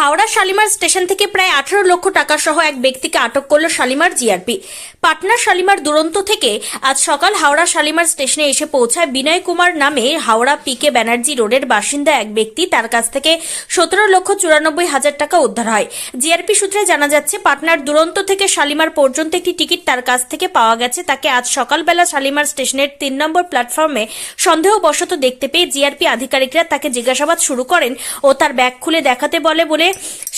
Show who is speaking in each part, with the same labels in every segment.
Speaker 1: Howrah Shalimar station থেকে প্রায় আঠারো লক্ষ টাকা সহ এক ব্যক্তিকে আটক করল শালিমার জিআরপি। পাটনা শালিমার দুরন্ত থেকে আজ সকাল হাওড়া শালিমার স্টেশনে এসে পৌঁছায় বিনয় কুমার নামে হাওড়া পিকে ব্যানার্জি রোডের বাসিন্দা এক ব্যক্তি। তার কাছ থেকে সতেরো লক্ষ চুরানব্বই হাজার টাকা উদ্ধার হয়। জিআরপি সূত্রে জানা যাচ্ছে, পাটনার দুরন্ত থেকে শালিমার পর্যন্ত একটি টিকিট তার কাছ থেকে পাওয়া গেছে। তাকে আজ সকালবেলা শালিমার স্টেশনের তিন নম্বর প্ল্যাটফর্মে সন্দেহবশত দেখতে পেয়ে জিআরপি আধিকারিকরা তাকে জিজ্ঞাসাবাদ শুরু করেন ও তার ব্যাগ খুলে দেখাতে বলে বলে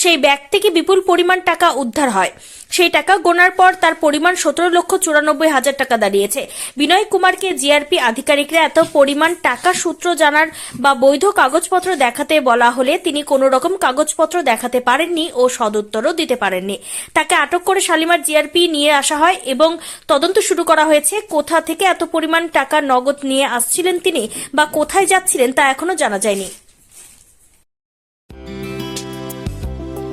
Speaker 1: সেই ব্যাগ থেকে বিপুল পরিমাণ টাকা উদ্ধার হয়। সেই টাকা গোনার পর তার পরিমাণ সতেরো লক্ষ চুরানব্বই হাজার টাকা দাঁড়িয়েছে। বিনয় কুমারকে জিআরপি আধিকারিকরা এত পরিমাণ টাকা সূত্র জানার বা বৈধ কাগজপত্র দেখাতে বলা হলে তিনি কোনো রকম কাগজপত্র দেখাতে পারেননি ও সদুত্তরও দিতে পারেননি। তাকে আটক করে শালিমার জিআরপি নিয়ে আসা হয় এবং তদন্ত শুরু করা হয়েছে। কোথা থেকে এত পরিমাণ টাকা নগদ নিয়ে আসছিলেন তিনি বা কোথায় যাচ্ছিলেন তা এখনও জানা যায়নি।